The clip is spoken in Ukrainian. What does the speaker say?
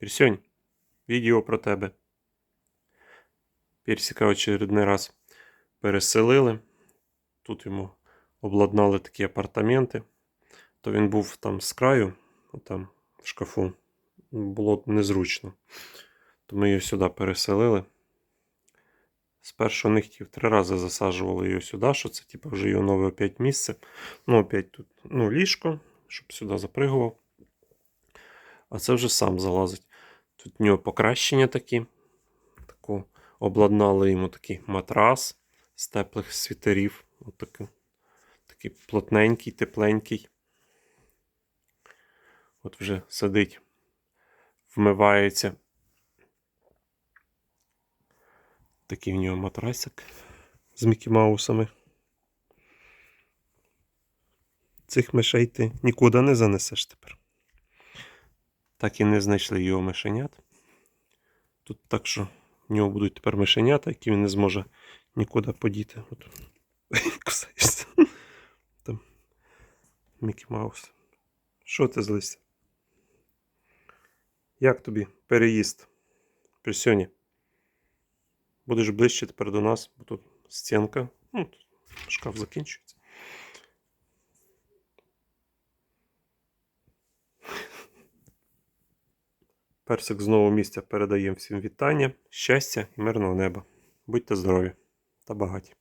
Пірсьонь, відео про тебе. Персика очередний раз переселили. Тут йому обладнали такі апартаменти. То він був там з краю, там в шкафу. Було незручно. То ми її сюди переселили. Спершу не хотів, три рази засаджували її сюди, що це типу, вже його нове опять місце. Ну, опять тут ну, ліжко, щоб сюди запригував. А це вже сам залазить. Тут в нього покращення такі. Таку, обладнали йому такий матрас з теплих світерів. Отакий, такий плотненький, тепленький. От вже сидить, вмивається. Такий в нього матрасик з Мікі Маусами. Цих мишей ти нікуди не занесеш тепер. Так і не знайшли його мишенят. Тут так що в нього будуть тепер мишенята, які він не зможе нікуди подіти. От. Кусаєшся. Там Мікі Маус. Що ти злився? Як тобі переїзд? Присьоні? Будеш ближче тепер до нас, бо тут стінка. Ну, тут шкаф закінчується. Персик з нового місця передає всім вітання, щастя і мирного неба. Будьте здорові та багаті.